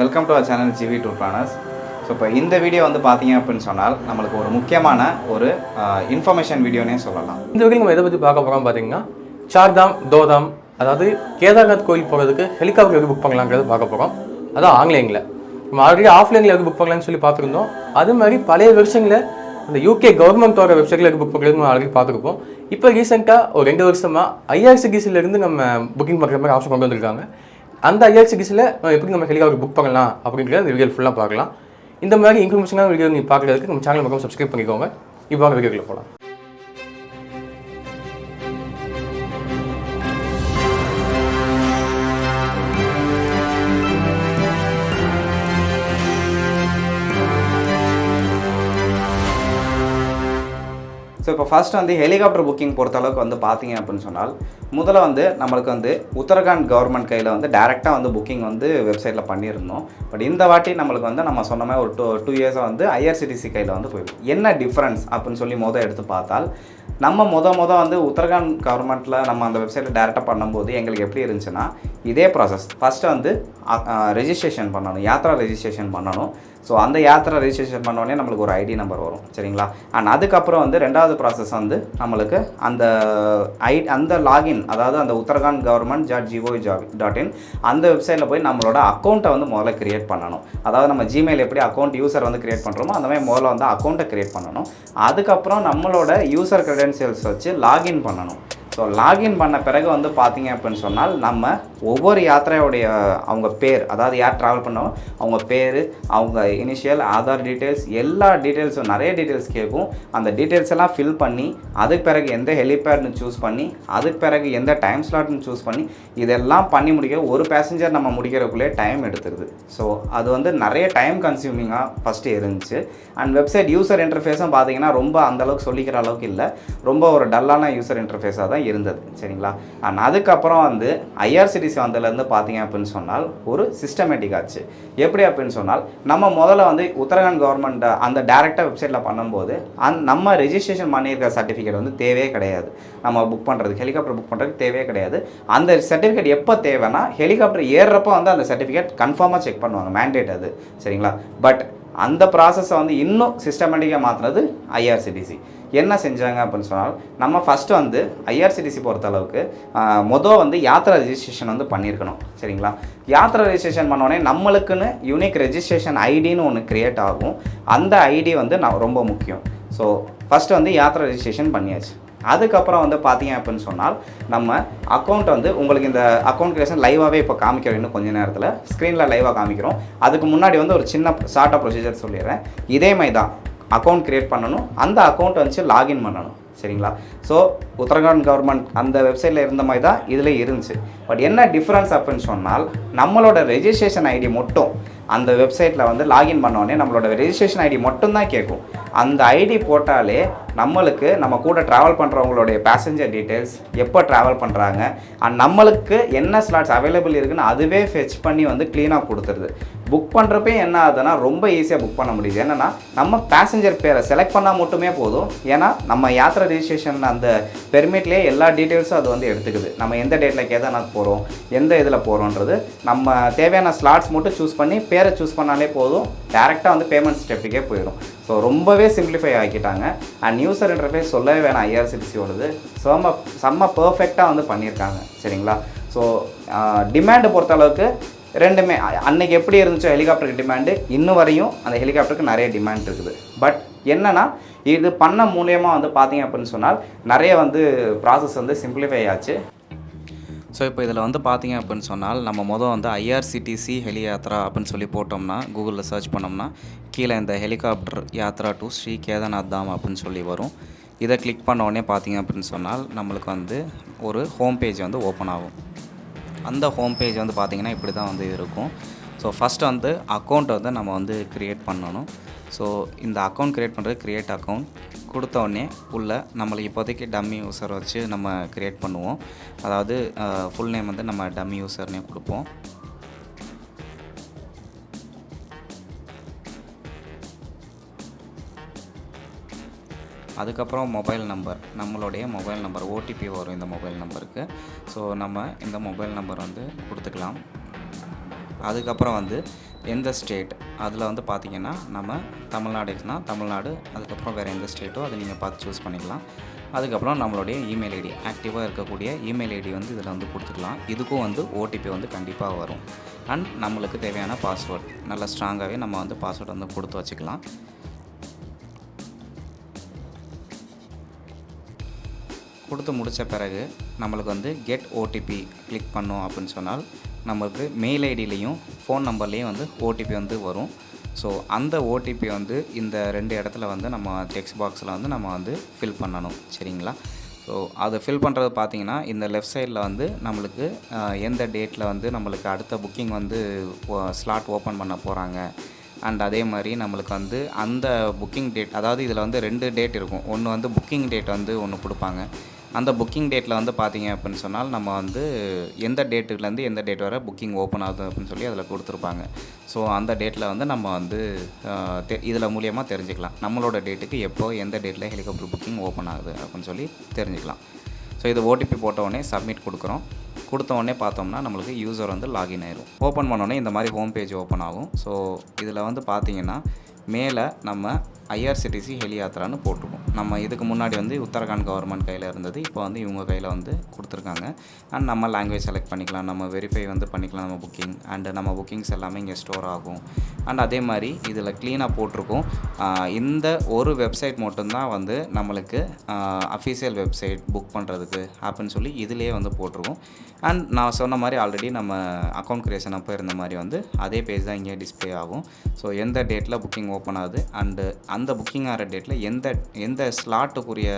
Welcome to our channel GV tour planners so இப்போ இந்த video வந்து பார்த்தீங்க அப்படின்னு சொன்னால் நம்மளுக்கு ஒரு முக்கியமான ஒரு இன்ஃபர்மேஷன் வீடியோனே சொல்லலாம். இந்த வீடியோ நம்ம எதை பற்றி பார்க்க போகிறோம் பார்த்தீங்கன்னா சார்தாம் தோதாம் அதாவது கேதார்நாத் கோயில் போகிறதுக்கு ஹெலிகாப்டர் எப்படி புக் பண்ணலாங்கிறது பார்க்க போகிறோம் அதான் ஆன்லைனில் நம்ம ஆல்ரெடி ஆஃப்லைனில் எப்படி புக் பண்ணலாம்னு சொல்லி பார்த்துருந்தோம். அது மாதிரி பழைய வருஷங்களில் இந்த யூகே கவர்மெண்ட்டோட வெப்சைட்டில் எப்படி புக் பண்ணுறது நம்ம ஆல்ரெடி பார்த்துருப்போம் இப்போ ரீசெண்டாக ஒரு ரெண்டு வருஷமாக ஐஆர்சிடிசியிலேருந்து நம்ம புக்கிங் பண்ணுற மாதிரி ஆப்ஷன் கொண்டு வந்திருக்காங்க. அந்த ஐஆர்சிடிசியில் எப்படி நம்ம ஹெலிகாப்டர் புக் பண்ணலாம் அப்படிங்கிறத அந்த வீடியோ ஃபுல்லாக பார்க்கலாம். இந்த மாதிரி இன்ஃபர்மேஷனாக வீடியோ நீங்கள் பார்க்குறதுக்கு நம்ம சேனல் பக்கம் சப்ஸ்கிரைப் பண்ணிக்கோங்க. இப்போ வீடியோக்குள்ளே போகலாம் இப்போ ஃபர்ஸ்ட் வந்து ஹெலிகாப்டர் புக்கிங் பொறுத்தளவுக்கு வந்து பார்த்தீங்க அப்படின்னு சொன்னால் முதல்ல வந்து நம்மளுக்கு வந்து உத்தரகாண்ட் கவர்மெண்ட் கையில் வந்து டேரெக்டாக வந்து புக்கிங் வந்து வெப்சைட்டில் பண்ணியிருந்தோம். பட் இந்த வாட்டி நம்மளுக்கு வந்து நம்ம சொன்ன மாதிரி ஒரு டூ டூ இயர்ஸாக வந்து ஐஆர்சிடிசி கையில் வந்து போயிடும் என்ன டிஃப்ரென்ஸ் அப்படின்னு சொல்லி மொதல் எடுத்து பார்த்தால் நம்ம முத முத வந்து உத்தரகாண்ட் கவர்மெண்ட்டில் நம்ம அந்த வெப்சைட்டில் டேரெக்டாக பண்ணும்போது எங்களுக்கு எப்படி இருந்துச்சுன்னா இதே ப்ராசஸ் ஃபஸ்ட்டு வந்து ரெஜிஸ்ட்ரேஷன் பண்ணணும் யாத்ரா ரெஜிஸ்ட்ரேஷன் பண்ணணும். ஸோ அந்த யாத்திரை ரெஜிஸ்ட்ரேஷன் பண்ணோடனே நம்மளுக்கு ஒரு ஐடி நம்பர் வரும் சரிங்களா? அண்ட் அதுக்கப்புறம் வந்து ரெண்டாவது ப்ராசஸ் வந்து நம்மளுக்கு அந்த ஐ அந்த லாகின் அதாவது அந்த Uttarakhand government dot GO dot in அந்த வெப்சைட்டில் போய் நம்மளோட அக்கௌண்ட்டை வந்து முதல்ல கிரியேட் பண்ணணும். அதாவது நம்ம ஜிமெயில் எப்படி அக்கௌண்ட் யூசர் வந்து கிரியேட் பண்ணுறோமோ அந்த மாதிரி முதல்ல வந்து அக்கௌண்ட்டை கிரியேட் பண்ணணும். அதுக்கப்புறம் நம்மளோட யூசர் க்ரெடென்சியல்ஸ் வச்சு லாகின் பண்ணணும். ஸோ லாகின் பண்ண பிறகு வந்து பார்த்தீங்க அப்படின்னு சொன்னால் நம்ம ஒவ்வொரு யாத்திரையோடைய அவங்க பேர் அதாவது யார் ட்ராவல் பண்ணோம் அவங்க பேர் அவங்க இனிஷியல் ஆதார் டீட்டெயில்ஸ் எல்லா டீட்டெயில்ஸும் நிறைய டீட்டெயில்ஸ் கேட்கும். அந்த டீட்டெயில்ஸ் எல்லாம் ஃபில் பண்ணி அதுக்கு பிறகு எந்த ஹெலிபேட்னு சூஸ் பண்ணி அதுக்கு பிறகு எந்த டைம் ஸ்லாட்னு சூஸ் பண்ணி இதெல்லாம் பண்ணி முடிக்க ஒரு பேசஞ்சர் நம்ம முடிக்கிறதுக்குள்ளே டைம் எடுத்துருது. ஸோ அது வந்து நிறைய டைம் கன்சியூமிங்காக ஃபஸ்ட்டு இருந்துச்சு. அண்ட் வெப்சைட் யூசர் இன்டர்ஃபேஸும் பார்த்தீங்கன்னா ரொம்ப அந்தளவுக்கு சொல்லிக்கிற அளவுக்கு இல்லை. ரொம்ப ஒரு டல்லான யூசர் இன்டர்ஃபேஸாக தான் இருந்தது சரிங்களா? அண்ட் அதுக்கப்புறம் வந்து ஐஆர்சிடிசி வந்ததுலேருந்து பார்த்தீங்க அப்படின்னு சொன்னால் ஒரு சிஸ்டமேட்டிக் ஆச்சு. எப்படி அப்படின்னு சொன்னால் நம்ம முதல்ல வந்து உத்தரகாண்ட் கவர்மெண்ட் அந்த டேரெக்டாக வெப்சைட்டில் பண்ணும்போது அந் நம்ம ரெஜிஸ்ட்ரேஷன் பண்ணியிருக்க சர்டிஃபிகேட் வந்து தேவையே கிடையாது. நம்ம புக் பண்ணுறதுக்கு ஹெலிகாப்டர் புக் பண்ணுறதுக்கு தேவையே கிடையாது. அந்த சர்டிஃபிகேட் எப்போ தேவைன்னா ஹெலிகாப்டர் ஏறுறப்போ வந்து அந்த சர்டிஃபிகேட் கன்ஃபார்மாக செக் பண்ணுவாங்க மேண்டேட் அது சரிங்களா? பட் அந்த ப்ராசஸை வந்து இன்னும் சிஸ்டமேட்டிக்காக மாற்றுனது ஐஆர்சிடிசி என்ன செஞ்சாங்க அப்படின்னு சொன்னால் நம்ம ஃபஸ்ட்டு வந்து ஐஆர்சிடிசி பொறுத்தளவுக்கு மொதல் வந்து யாத்ரா ரெஜிஸ்ட்ரேஷன் வந்து பண்ணியிருக்கணும். சரிங்களா? யாத்ரா ரெஜிஸ்ட்ரேஷன் பண்ணோடனே நம்மளுக்குன்னு யூனிக் ரெஜிஸ்ட்ரேஷன் ஐடின்னு ஒன்று க்ரியேட் ஆகும். அந்த ஐடி வந்து நான் ரொம்ப முக்கியம். ஸோ ஃபஸ்ட்டு வந்து யாத்ரா ரெஜிஸ்ட்ரேஷன் பண்ணியாச்சு. அதுக்கப்புறம் வந்து பார்த்தீங்க அப்படின்னு சொன்னால் நம்ம அக்கௌண்ட் வந்து உங்களுக்கு இந்த அக்கௌண்ட் கிரியேஷன் லைவாகவே இப்போ காமிக்கிறோம் இன்னும் கொஞ்ச நேரத்தில். ஸ்க்ரீனில் லைவாக காமிக்கிறோம். அதுக்கு முன்னாடி வந்து ஒரு சின்ன ஷார்ட்டாக ப்ரொசீஜர் சொல்லிடுறேன். இதே மாதிரி தான் அக்கௌண்ட் க்ரியேட் பண்ணணும். அந்த அக்கௌண்ட் வச்சு லாகின் பண்ணணும். சரிங்களா? ஸோ உத்தரகாண்ட் கவர்மெண்ட் அந்த வெப்சைட்டில் இருந்த மாதிரி தான் இதில் இருந்துச்சு. பட் என்ன டிஃப்ரென்ஸ் அப்படின்னு சொன்னால் நம்மளோட ரெஜிஸ்ட்ரேஷன் ஐடி மட்டும் அந்த வெப்சைட்டில் வந்து லாகின் பண்ணோடனே நம்மளோட ரெஜிஸ்ட்ரேஷன் ஐடி மட்டும்தான் கேட்கும். அந்த ஐடி போட்டாலே நம்மளுக்கு நம்ம கூட ட்ராவல் பண்ணுறவங்களுடைய பேசஞ்சர் டீட்டெயில்ஸ் எப்போ ட்ராவல் பண்ணுறாங்க அண்ட் நம்மளுக்கு என்ன ஸ்லாட்ஸ் அவைலபிள் இருக்குன்னு அதுவே ஃபெச் பண்ணி வந்து க்ளீனாக கொடுத்துருது. புக் பண்ணுறப்பே என்ன ஆகுதுன்னா ரொம்ப ஈஸியாக புக் பண்ண முடியுது. என்னென்னா நம்ம பேசஞ்சர் பேரை செலக்ட் பண்ணால் மட்டுமே போதும். ஏன்னா நம்ம யாத்திரை ரெஜிஸ்ட்ரேஷன் அந்த பெர்மிட்லேயே எல்லா டீட்டெயில்ஸும் அது வந்து எடுத்துக்குது. நம்ம எந்த டேட்டில் கேதார்நாத் போகிறோம் எந்த இதில் போகிறோன்றது நம்ம தேவையான ஸ்லாட்ஸ் மட்டும் சூஸ் பண்ணி பேரை சூஸ் பண்ணாலே போதும். டேரெக்டாக வந்து பேமெண்ட் ஸ்டெப்புக்கே போயிடும். ஸோ ரொம்பவே சிம்பிளிஃபை ஆக்கிட்டாங்க. அண்ட் யூசர் இன்டர்ஃபேஸ் சொல்லவே வேணாம் ஐஆர்சிடிசியோடது செம்ம செம்ம பர்ஃபெக்டாக வந்து பண்ணியிருக்காங்க. சரிங்களா? ஸோ டிமாண்டை பொறுத்தளவுக்கு ரெண்டுமே அன்னைக்கு எப்படி இருந்துச்சோ ஹெலிகாப்டருக்கு டிமாண்டு இன்னும் வரையும் அந்த ஹெலிகாப்டருக்கு நிறைய டிமாண்ட் இருக்குது. பட் என்னென்னா இது பண்ண மூலியமாக வந்து பார்த்தீங்க அப்படின்னு சொன்னால் நிறைய வந்து ப்ராசஸ் வந்து சிம்பிளிஃபை ஆச்சு. ஸோ இப்போ இதில் வந்து பார்த்தீங்க அப்படின்னு சொன்னால் நம்ம மொதல் வந்து ஐஆர்சிடிசி ஹெலி யாத்ரா அப்படின்னு சொல்லி போட்டோம்னா கூகுளில் சர்ச் பண்ணோம்னா கீழே இந்த ஹெலிகாப்டர் யாத்ரா டு ஸ்ரீ கேதார்நாத் தாம் அப்படின்னு சொல்லி வரும். இதை கிளிக் பண்ண உடனே பார்த்தீங்க அப்படின்னு சொன்னால் நம்மளுக்கு வந்து ஒரு ஹோம் பேஜ் வந்து ஓப்பன் ஆகும். அந்த ஹோம் பேஜ் வந்து பார்த்திங்கன்னா இப்படி தான் வந்து இருக்கும். ஸோ ஃபஸ்ட்டு வந்து அக்கௌண்ட் வந்து நம்ம வந்து க்ரியேட் பண்ணணும். ஸோ இந்த அக்கௌண்ட் க்ரியேட் பண்ணுறது க்ரியேட் அக்கௌண்ட் கொடுத்த உடனே உள்ள நம்மளை இப்போதைக்கு டம்மி யூசர் வச்சு நம்ம க்ரியேட் பண்ணுவோம். அதாவது ஃபுல் நேம் வந்து நம்ம டம்மி யூசர்னே கொடுப்போம். அதுக்கப்புறம் மொபைல் நம்பர் நம்மளுடைய மொபைல் நம்பர் ஓடிபி வரும் இந்த மொபைல் நம்பருக்கு ஸோ நம்ம இந்த மொபைல் நம்பர் வந்து கொடுத்துக்கலாம். அதுக்கப்புறம் வந்து எந்த ஸ்டேட் அதில் வந்து பார்த்தீங்கன்னா நம்ம தமிழ்நாடு இருக்குன்னா தமிழ்நாடு அதுக்கப்புறம் வேறு எந்த ஸ்டேட்டோ அதை நீங்கள் பார்த்து சூஸ் பண்ணிக்கலாம். அதுக்கப்புறம் நம்மளுடைய இமெயில் ஐடி ஆக்டிவாக இருக்கக்கூடிய இமெயில் ஐடி வந்து இதில் வந்து கொடுத்துக்கலாம். இதுக்கும் வந்து ஓடிபி வந்து கண்டிப்பாக வரும். அண்ட் நம்மளுக்கு தேவையான பாஸ்வேர்ட் நல்லா ஸ்ட்ராங்காகவே நம்ம வந்து பாஸ்வேர்ட் வந்து கொடுத்து வச்சுக்கலாம். கொடுத்து முடித்த பிறகு நம்மளுக்கு வந்து கெட் ஓடிபி கிளிக் பண்ணோம் அப்படின்னு சொன்னால் நம்மளுக்கு மெயில் ஐடியிலையும் ஃபோன் நம்பர்லேயும் வந்து ஓடிபி வந்து வரும். ஸோ அந்த ஓடிபி வந்து இந்த ரெண்டு இடத்துல வந்து நம்ம டெக்ஸ்ட் பாக்ஸில் வந்து நம்ம வந்து ஃபில் பண்ணணும். சரிங்களா? ஸோ அதை ஃபில் பண்ணுறது பார்த்தீங்கன்னா இந்த லெஃப்ட் சைடில் வந்து நம்மளுக்கு எந்த டேட்டில் வந்து நம்மளுக்கு அடுத்த புக்கிங் வந்து ஸ்லாட் ஓப்பன் பண்ண போகிறாங்க அண்ட் அதே மாதிரி நம்மளுக்கு வந்து அந்த புக்கிங் டேட் அதாவது இதில் வந்து ரெண்டு டேட் இருக்கும். ஒன்று வந்து புக்கிங் டேட் வந்து ஒன்று கொடுப்பாங்க. அந்த புக்கிங் டேட்டில் வந்து பார்த்தீங்க அப்படின்னு சொன்னால் நம்ம வந்து எந்த டேட்டுலேருந்து எந்த டேட் வரை புக்கிங் ஓப்பன் ஆகுது அப்படின்னு சொல்லி அதில் கொடுத்துருப்பாங்க. ஸோ அந்த டேட்டில் வந்து நம்ம வந்து இதில் மூலியமாக தெரிஞ்சுக்கலாம். நம்மளோட டேட்டுக்கு எப்போ எந்த டேட்டில் ஹெலிகாப்டர் புக்கிங் ஓப்பன் ஆகுது அப்படின்னு சொல்லி தெரிஞ்சுக்கலாம். ஸோ இது ஓடிபி போட்டவுடனே சப்மிட் கொடுக்குறோம். கொடுத்த உடனே பார்த்தோம்னா நம்மளுக்கு யூசர் வந்து லாகின் ஆயிரும். ஓப்பன் பண்ணோடனே இந்த மாதிரி ஹோம் பேஜ் ஓப்பன் ஆகும். ஸோ இதில் வந்து பார்த்தீங்கன்னா மேலே நம்ம ஐஆர்சிடிசி ஹெலியாத்ரான்னு போட்டிருக்கோம். நம்ம இதுக்கு முன்னாடி வந்து உத்தரகாண்ட் கவர்மெண்ட் கையில் இருந்தது. இப்போ வந்து இவங்க கையில் வந்து கொடுத்துருக்காங்க. அண்ட் நம்ம லாங்குவேஜ் செலக்ட் பண்ணிக்கலாம். நம்ம வெரிஃபை வந்து பண்ணிக்கலாம் நம்ம புக்கிங் அண்டு நம்ம புக்கிங்ஸ் எல்லாமே இங்கே ஸ்டோர் ஆகும். அண்ட் அதே மாதிரி இதில் க்ளீனாக போட்டிருக்கோம். இந்த ஒரு வெப்சைட் மட்டும்தான் வந்து நம்மளுக்கு அஃபீஷியல் வெப்சைட் புக் பண்ணுறதுக்கு அப்படின்னு சொல்லி இதிலே வந்து போட்டிருக்கும். அண்ட் நான் சொன்ன மாதிரி ஆல்ரெடி நம்ம அக்கௌண்ட் க்ரியேஷன் அப்போ இருந்த மாதிரி வந்து அதே பேஜ் தான் இங்கே டிஸ்ப்ளே ஆகும். ஸோ எந்த டேட்டில் புக்கிங் ஓப்பன் ஆகுது? அண்டு அந்த புக்கிங் ஆகிற டேட்டில் எந்த எந்த ஸ்லாட்டுக்குரிய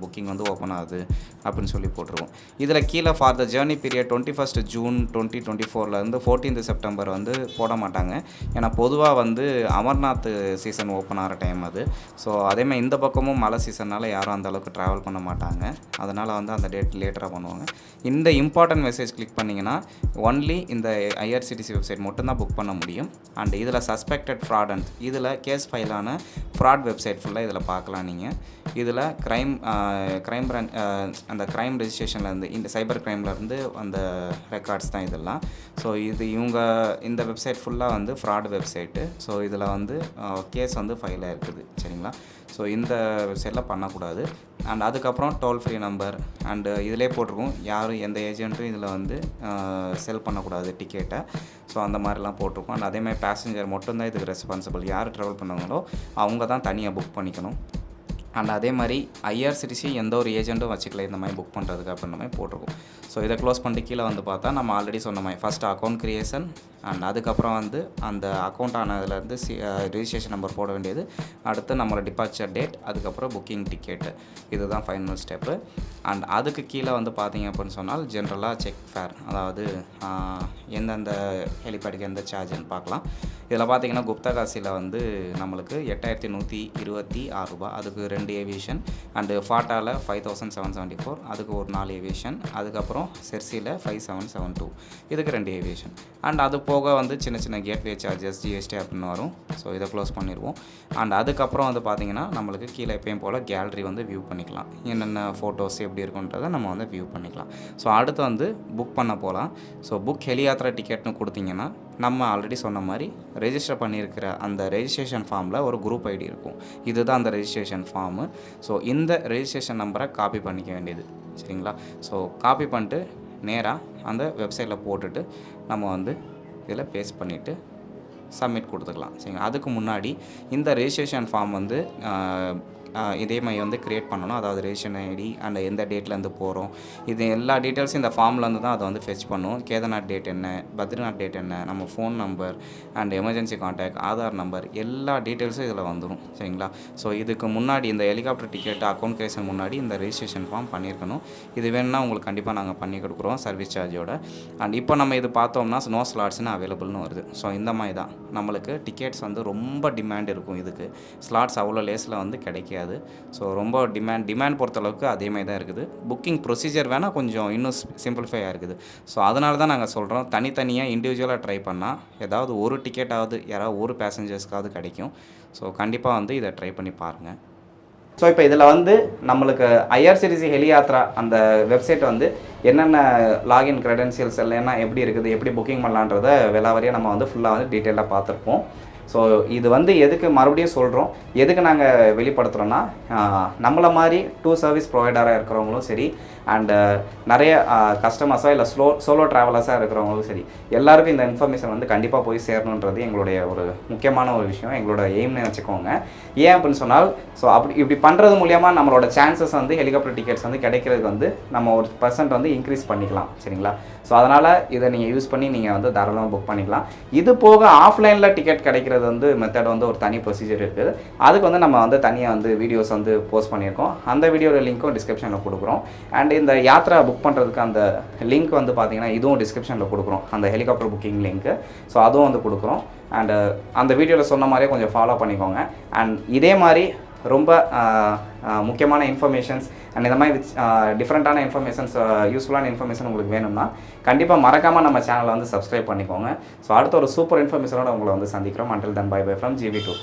புக்கிங் வந்து ஓப்பன் ஆகுது அப்படின்னு சொல்லி போட்டிருக்கோம். இதில் கீழே for the journey period twenty first June twenty twenty ஃபோர்லேருந்து fourteenth September வந்து போட மாட்டாங்க. ஏன்னா பொதுவாக வந்து அமர்நாத் சீசன் ஓப்பன் ஆகிற டைம் அது. ஸோ அதேமாதிரி இந்த பக்கமும் மழை சீசனால் யாரும் அந்தளவுக்கு ட்ராவல் பண்ண மாட்டாங்க. அதனால் வந்து அந்த டேட் லேட்டராக பண்ணுவாங்க. இந்த இம்பார்ட்டன்ட் மெசேஜ் கிளிக் பண்ணிங்கன்னா ஒன்லி இந்த ஐஆர்சிடிசி வெப்சைட் மட்டும்தான் புக் பண்ண முடியும். அண்ட் இதில் சஸ்பெக்டட் ஃப்ராட் அண்ட் இதில் கேஸ் ஃபைலான ஃப்ராட் வெப்சைட் ஃபுல்லாக இதில் பார்க்கலாம் நீங்கள் இதில் க்ரைம் க்ரைம் பிரான்ச் அந்த க்ரைம் ரெஜிஸ்ட்ரேஷன்லேருந்து இந்த சைபர் க்ரைம்லேருந்து அந்த ரெக்கார்ட்ஸ் தான் இதெல்லாம். ஸோ இது இவங்க இந்த வெப்சைட் ஃபுல்லாக வந்து ஃப்ராட் வெப்சைட்டு ஸோ இதில் வந்து கேஸ் வந்து ஃபைல் ஆயிருக்குது. சரிங்களா? ஸோ இந்த வெப்சைட்டில் பண்ணக்கூடாது. அண்ட் அதுக்கப்புறம் டோல் ஃப்ரீ நம்பர் அண்டு இதிலே போட்டிருக்கும். யாரும் எந்த ஏஜென்ட்டும் இதில் வந்து செல் பண்ணக்கூடாது டிக்கெட்டை ஸோ அந்த மாதிரிலாம் போட்டிருக்கோம். அண்ட் அதேமாதிரி பேசஞ்சர் மட்டும்தான் இதுக்கு ரெஸ்பான்சிபிள் யார் ட்ராவல் பண்ணுவாங்களோ அவங்க தான் தனியாக புக் பண்ணிக்கணும். அண்ட் அதே மாதிரி ஐஆர்சிடிசி எந்த ஒரு ஏஜென்ட்டும் வச்சுக்கல. இந்த மாதிரி புக் பண்ணுறதுக்கு அப்படின்ற மாதிரி போட்டிருக்கோம். ஸோ இதை க்ளோஸ் பண்ணிட்டு கீழே வந்து பார்த்தா நம்ம ஆல்ரெடி சொன்ன மாதிரி ஃபஸ்ட் அக்கௌண்ட் க்ரியேஷன் அண்ட் அதுக்கப்புறம் வந்து அந்த அக்கௌண்ட் ஆனதுலேருந்து சி ரிஜிஸ்ட்ரேஷன் நம்பர் போட வேண்டியது. அடுத்து நம்மளோட டிபார்ச்சர் டேட் அதுக்கப்புறம் புக்கிங் டிக்கெட்டு இதுதான் ஃபைனல் ஸ்டெப்பு அண்ட் அதுக்கு கீழே வந்து பார்த்தீங்க அப்படின்னு சொன்னால் ஜென்ரலாக செக் ஃபேர் அதாவது எந்தெந்த ஹெலிபேடுக்கு எந்த சார்ஜ்னு பார்க்கலாம். இதில் பார்த்தீங்கன்னா குப்தகாசியில் வந்து நம்மளுக்கு எட்டாயிரத்தி நூற்றி இருபத்தி ஆறு ரூபாய். அதுக்கு ரெண்டு ரெண்டு aviation and ஃபாட்டாவில் five thousand seven seventy four அதுக்கு ஒரு நாலு ஏவியேஷன் அதுக்கப்புறம் செர்சியில் ஃபைவ் செவன் செவன் டூ இதுக்கு ரெண்டு ஏவியேஷன் அண்ட் அது போக வந்து சின்ன சின்ன கேட்வே சார்ஜஸ் ஜிஎஸ்டி அப்படின்னு வரும். ஸோ இதை க்ளோஸ் பண்ணிடுவோம். அண்ட் அதுக்கப்புறம் வந்து பார்த்தீங்கன்னா நம்மளுக்கு கீழே எப்பயும் போல் கேலரி வந்து வியூ பண்ணிக்கலாம். என்னென்ன ஃபோட்டோஸ் எப்படி இருக்குன்றதை நம்ம வந்து வியூ பண்ணிக்கலாம். ஸோ அடுத்து வந்து புக் பண்ண போகலாம் ஸோ புக் ஹெலியாத்ரா டிக்கெட்னு கொடுத்தீங்கன்னா நம்ம ஆல்ரெடி சொன்ன மாதிரி ரெஜிஸ்டர் பண்ணியிருக்கிற அந்த ரெஜிஸ்ட்ரேஷன் ஃபார்மில் ஒரு குரூப் ஐடி இருக்கும். இதுதான் அந்த ரெஜிஸ்ட்ரேஷன் ஃபார்மு ஸோ இந்த ரெஜிஸ்ட்ரேஷன் நம்பரை காப்பி பண்ணிக்க வேண்டியது. சரிங்களா? ஸோ காப்பி பண்ணிட்டு நேராக அந்த வெப்சைட்டில் போட்டுட்டு நம்ம வந்து இதில் பேஸ்ட் பண்ணிவிட்டு சப்மிட் கொடுத்துக்கலாம். சரிங்களா? அதுக்கு முன்னாடி இந்த ரெஜிஸ்ட்ரேஷன் ஃபார்ம் வந்து இதே மாதிரி வந்து க்ரியேட் பண்ணணும். அதாவது ரேஷன் ஐடி அண்ட் எந்த டேட்லேருந்து போகிறோம் இது எல்லா டீட்டெயில்ஸும் இந்த ஃபார்ம்லேருந்து தான் அதை வந்து ஃபெச் பண்ணும். கேதார்நாத் டேட் என்ன பத்ரிநாத் டேட் என்ன நம்ம phone number and emergency contact Aadhaar number எல்லா டீட்டெயில்ஸும் இதில் வந்துடும் சரிங்களா? ஸோ இதுக்கு முன்னாடி இந்த ஹெலிகாப்டர் டிக்கெட் அக்கௌண்ட் கிரியேஷன் முன்னாடி இந்த ரெஜிஸ்ட்ரேஷன் ஃபார்ம் பண்ணியிருக்கணும். இது வேணும்னா உங்களுக்கு கண்டிப்பாக நாங்கள் பண்ணி கொடுக்குறோம் சர்வீஸ் சார்ஜோட அண்ட் இப்போ நம்ம இது பார்த்தோம்னா ஸ்னோ ஸ்லாட்ஸ்னு அவைலபிள்னு வருது. ஸோ இந்த மாதிரி தான். நம்மளுக்கு டிக்கெட்ஸ் வந்து ரொம்ப டிமாண்ட் இருக்கும் இதுக்கு. ஸ்லாட்ஸ் அவ்வளோ லேஸில் வந்து கிடைக்காது. ஸோ ரொம்ப டிமாண்ட் டிமாண்ட் பொறுத்தளவுக்கு அதே மாதிரி தான் இருக்குது. புக்கிங் ப்ரொசீஜர் வேணால் கொஞ்சம் இன்னும் சிம்பிளிஃபையாக இருக்குது. ஸோ அதனால தான் நாங்கள் சொல்கிறோம் தனித்தனியாக இண்டிவிஜுவலாக ட்ரை பண்ணால் ஏதாவது ஒரு டிக்கெட்டாவது யாராவது ஒரு பேசஞ்சர்ஸ்க்காவது கிடைக்கும். ஸோ கண்டிப்பாக வந்து இதை ட்ரை பண்ணி பாருங்கள் ஸோ இப்போ இதில் வந்து நம்மளுக்கு ஐஆர்சிடிசி ஹெலியாத்ரா அந்த வெப்சைட் வந்து என்னென்ன லாகின் க்ரெடென்சியல்ஸ் எல்லாம் எப்படி இருக்குது எப்படி புக்கிங் பண்ணலான்றத விலாவரியாக நம்ம வந்து ஃபுல்லாக வந்து டீட்டெயிலாக பார்த்துருப்போம். ஸோ இது வந்து எதுக்கு மறுபடியும் சொல்கிறோம் எதுக்கு நாங்கள் வெளிப்படுத்துகிறோன்னா நம்மளை மாதிரி டூ சர்வீஸ் ப்ரொவைடராக இருக்கிறவங்களும் சரி அண்டு நிறைய கஸ்டமர்ஸாக இல்லை ஸ்லோ சோலோ ட்ராவலர்ஸாக இருக்கிறவங்களும் சரி எல்லாருக்கும் இந்த இன்ஃபர்மேஷன் வந்து கண்டிப்பாக போய் சேரணுன்றது எங்களுடைய ஒரு முக்கியமான ஒரு விஷயம். எங்களோட எய்ம்னு வச்சுக்கோங்க. ஏன் அப்படின்னு சொன்னால் ஸோ அப்படி இப்படி பண்ணுறது மூலியமாக நம்மளோட சான்சஸ் வந்து ஹெலிகாப்டர் டிக்கெட்ஸ் வந்து கிடைக்கிறதுக்கு வந்து நம்ம ஒரு பர்சன்ட் வந்து இன்க்ரீஸ் பண்ணிக்கலாம். சரிங்களா? ஸோ அதனால் இதை நீங்கள் யூஸ் பண்ணி நீங்கள் வந்து தாராளமாக புக் பண்ணிக்கலாம். இது போக ஆஃப்லைனில் டிக்கெட் கிடைக்கிறது வந்து மெத்தட் வந்து ஒரு தனி ப்ரொசீஜர் இருக்குது. அதுக்கு வந்து நம்ம வந்து தனியாக வந்து வீடியோஸ் வந்து போஸ்ட் பண்ணியிருக்கோம். அந்த வீடியோட லிங்க்கும் டிஸ்கிரிப்ஷனில் கொடுக்குறோம். அண்ட் இந்த யாத்ரா புக் பண்ணுறதுக்கு அந்த லிங்க் வந்து பார்த்தீங்கன்னா இதுவும் டிஸ்கிரிப்ஷனில் கொடுக்குறோம். அந்த ஹெலிகாப்டர் புக்கிங் லிங்க்கு ஸோ அதுவும் வந்து கொடுக்குறோம். அண்டு அந்த வீடியோவில் சொன்ன மாதிரியே கொஞ்சம் ஃபாலோ பண்ணிக்கோங்க. அண்ட் இதே மாதிரி ரொம்ப முக்கியமான இன்ஃபர்மேஷன்ஸ் அண்ட் இந்த மாதிரி டிஃப்ரெண்ட்டான இன்ஃபர்மேஷன்ஸ் யூஸ்ஃபுல்லான இன்ஃபர்மேஷன் உங்களுக்கு வேணும்னா கண்டிப்பாக மறக்காமல் நம்ம சேனலை வந்து சப்ஸ்கிரைப் பண்ணிக்கோங்க. ஸோ அடுத்த ஒரு சூப்பர் இன்ஃபர்மேஷனோட உங்களை வந்து சந்திக்கிறோம். Until then bye bye from GV two